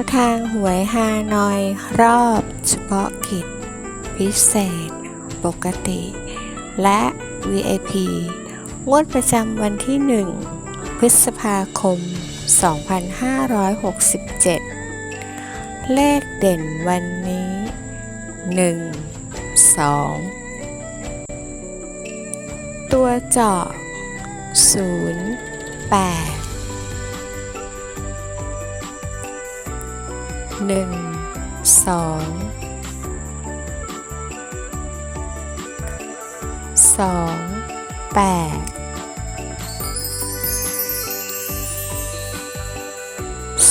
วทางหวยฮานอยรอบเฉพาะกิจ พิเศษ ปกติ และ VIP งวดประจำวันที่ 1 พฤษภาคม 2567 เลขเด่นวันนี้ 1 2 ตัวเจาะ 0 8 หนึ่งสองสองแปด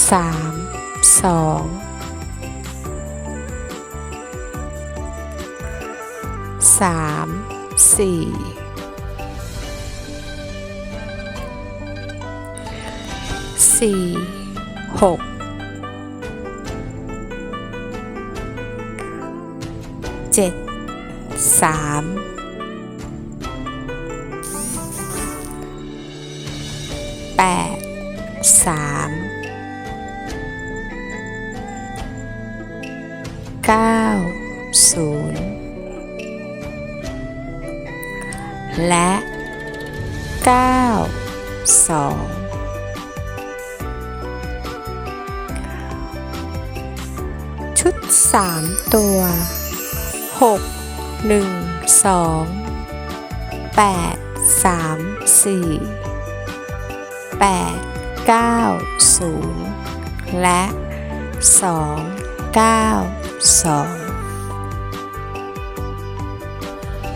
สามสองสามสี่สี่หก เจ็ดสามแปดสามเก้าศูนย์และเก้าสองชุดสามตัว หกหนึ่งสองแปดสามสี่แปดเก้าศูนย์และสองเก้าสอง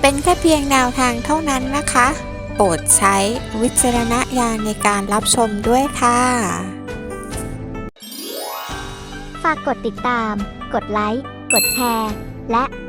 เป็นแค่เพียงแนวทางเท่านั้นนะคะ โปรดใช้วิจารณญาณในการรับชมด้วยค่ะ ฝากกดติดตาม กดไลค์ กดแชร์ และ